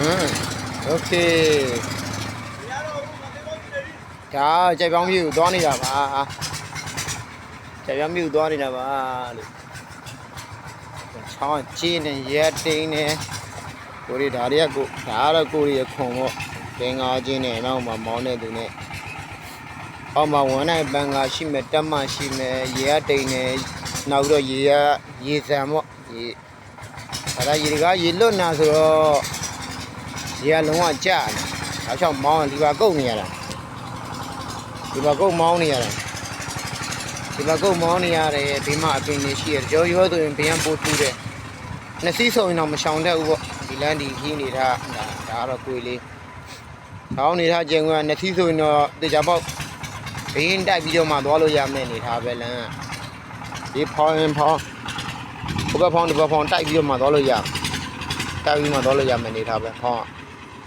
ဟမ်โอเคဒါကြိုက်ပေါင်းပြူသွားနေတာပါကြိုက်ပေါင်းပြူသွားနေတာပါလို့ချောင်းကြီးနေရက်တိန်နေကိုရီဒါတွေကကိုဒါကတော့ကိုရီရခွန်ပေါ့သင်္ကာချင်းနဲ့နောက်မှမောင်းတဲ့သူနဲ့အောက်မှာဝန်နိုင်ပန်ကရှိမယ်တက်မရှိမယ်ရေရတိန်နေနောက်တော့ရေရရေစံပေါ့ရေဒါကရေကရေလွတ်နာဆိုတော့ ရေကလုံးဝကျတယ်နောက်ချောင်းမောင်းဒီပါကုတ်နေရတာဒီပါကုတ်မောင်းနေရတာဒီပါကုတ်မောင်းနေရတယ်ဒီမှာအပင်နေရှိရတယ်ကြောရောဆိုရင်ဘယံပို့ထူးတယ်နှစ်စီးဆိုရင်တော့မရှောင်တတ်ဘူးပေါ့ဒီလမ်းဒီကြီးနေတာဒါဒါကတော့ကိုယ်လေးတောင်းနေတာကျင်ကနှစ်စီးဆိုရင်တော့တေချာပေါက်ဘင်းတိုက်ပြီးတော့မှသွားလို့ရမယ့်အနေထားပဲလမ်းကဒီဖောင်းရင်ဖောင်းဘဘဖောင်းဒီဘဖောင်းတိုက်ပြီးတော့မှသွားလို့ရတိုက်ပြီးမှသွားလို့ရမယ့်အနေထားပဲဖောင်း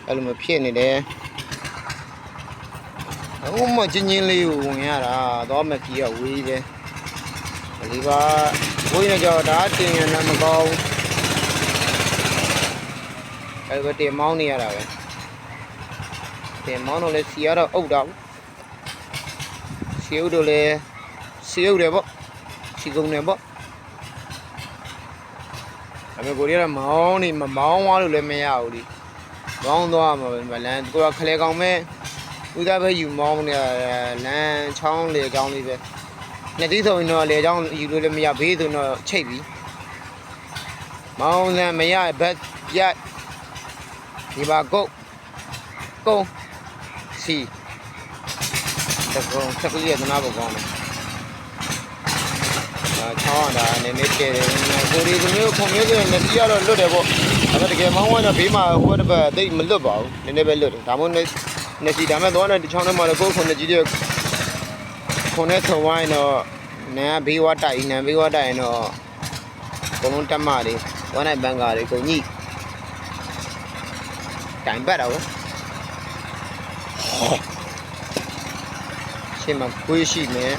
အဲ့လိုမျိုးဖြစ်နေတယ်ဟိုမှချင်းချင်းလေးကိုဝင်ရတာသွားမကြီးကဝေးတယ်ဒီပါဝေးနေကြတော့ဒါတင်ရလည်းမကောင်းအဲ့ဘတင်မောင်းနေရတာပဲတင်မောင်းတော့လဲစီရတော့အုပ်တာဘူးစီအုပ်တော့လဲစီအုပ်တယ်ပေါ့စီကုံတယ်ပေါ့အမေကိုရီးယားမောင်းနေမမောင်းသွားလို့လည်းမရဘူးဒီ မောင်းသွားမှာပဲလမ်းကိုကခလဲကောင်မဲ့ဦးသားပဲယူမောင်းနေလမ်းချောင်းလေချောင်းလေးပဲနှစ်တိဆိုရင်တော့လေချောင်းယူလို့လည်းမရဘေးဆိုတော့ချိတ်ပြီမောင်းလမ်းမရဘက်ပြတ်ဒီပါကုတ်ကုန်းစီတကုန်းသက်ကလေးကသနာပေါ်ကောင်းတယ်အာ ချောင်းကဒါနည်းနည်းတည်တယ်ကိုရီဒီမျိုးခုံမျိုးဆိုရင်လက်တီးကတော့လွတ်တယ်ပေါ့ဒါပေမဲ့တကယ်မောင်းဝမ်းတော့ဘေးမှာဟိုတစ်ပတ်သိပ်မလွတ်ပါဘူးနည်းနည်းပဲလွတ်တယ်ဒါမှမဟုတ်နေစီဒါမဲ့သွားတဲ့ချောင်းထဲမှာတော့ကိုယ်ခုနှစ်ကြီးတွေခုနဲ့ဆုံဝိုင်းတော့နန်းဘေးဝတိုက်နန်းဘေးဝတိုက်ရင်တော့အကုန်လုံးတက်မလေးဝမ်းနိုင်ဘန်ကာတွေကုန်ညိတိုင်ပတ်တော့ရှင်းမှာကိုရှိမယ်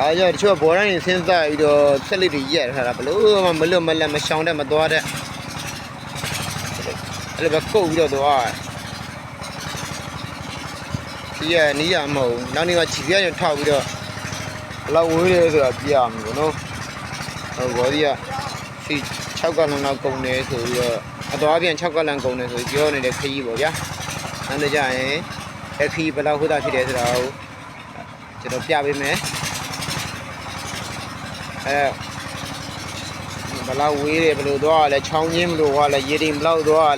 အားကြောင့်တချို့ဘော်တိုင်းဆင်းစားပြီးတော့ဆက်လက်တွေရက်ထားတာဘလို့မှမလွတ်မလပ်မရှောင်တဲ့မသွားတဲ့အဲ့လိုပဲကုတ်ပြီးတော့သွားဒီကနီးရမဟုတ်နောက်နေ့ကခြေပြရထောက်ပြီးတော့ဘလောက်ဝေးတယ်ဆိုတာပြရမှာပေါ့နော်ဟိုဘော်ဒီကစီ6ကလန်လောက်ကုန်တယ်ဆိုပြီးတော့အသွားပြန်6ကလန်ကုန်တယ်ဆိုပြီးပြောနေတဲ့ခကြီးပေါ့ဗျာနောက်နေ့ကျရင်အခီးဘလောက်ဟိုတာဖြစ်တယ်ဆိုတာကိုကျွန်တော်ပြပေးမယ် အဲဘလောက်ဝေးတယ်ဘယ်လိုသွားရလဲချောင်းချင်းဘယ်လိုသွားလဲရေတင်ဘလောက်သွား